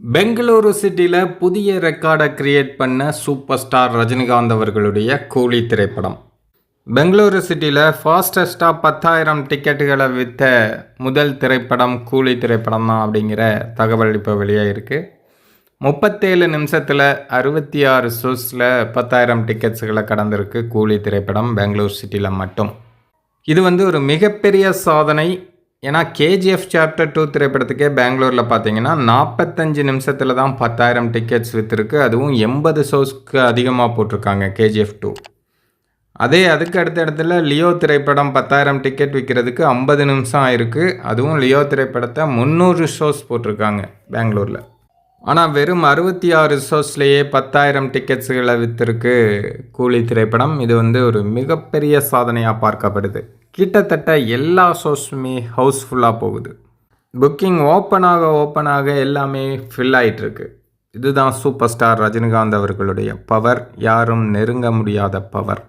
பெங்களூரு சிட்டியில் புதிய ரெக்கார்டை கிரியேட் பண்ண சூப்பர் ஸ்டார் ரஜினிகாந்த் அவர்களுடைய கூலி திரைப்படம். பெங்களூரு சிட்டியில் ஃபாஸ்டஸ்ட்டாக பத்தாயிரம் டிக்கெட்டுகளை விற்ற முதல் திரைப்படம் கூலி திரைப்படம் தான் அப்படிங்கிற தகவல் இப்போ வெளியாக இருக்குது முப்பத்தேழு நிமிஷத்தில் அறுபத்தி ஆறு ஷோஸில் பத்தாயிரம் டிக்கெட்ஸுகளை கடந்திருக்கு கூலி திரைப்படம் பெங்களூர் சிட்டியில் மட்டும். இது வந்து ஒரு மிகப்பெரிய சாதனை. ஏன்னா கேஜிஎஃப் சாப்டர் டூ திரைப்படத்துக்கே பெங்களூரில் பார்த்தீங்கன்னா நாற்பத்தஞ்சு நிமிஷத்தில் தான் பத்தாயிரம் டிக்கெட்ஸ் விற்றுருக்கு அதுவும் எண்பது ஷோஸ்க்கு அதிகமாக போட்டிருக்காங்க கேஜிஎஃப் டூ அதே அதுக்கு அடுத்த இடத்துல லியோ திரைப்படம் பத்தாயிரம் டிக்கெட் விற்கிறதுக்கு ஐம்பது நிமிஷம் ஆயிருக்கு. அதுவும் லியோ திரைப்படத்தை முந்நூறு ஷோஸ் போட்டிருக்காங்க பெங்களூரில். ஆனால் வெறும் அறுபத்தி ஆறு ஷோஸ்லேயே பத்தாயிரம் டிக்கெட்ஸுகளை விற்றுருக்கு கூலி திரைப்படம். இது வந்து ஒரு மிகப்பெரிய சாதனையாக பார்க்கப்படுது. கிட்டத்தட்ட எல்லா ஷோஸுமே ஹவுஸ்ஃபுல்லாக போகுது. புக்கிங் ஓப்பன் ஆக ஓப்பன் ஆக எல்லாமே ஃபில் ஆகிட்டுருக்கு இதுதான் சூப்பர் ஸ்டார் ரஜினிகாந்த் அவர்களுடைய பவர் யாரும் நெருங்க முடியாத பவர்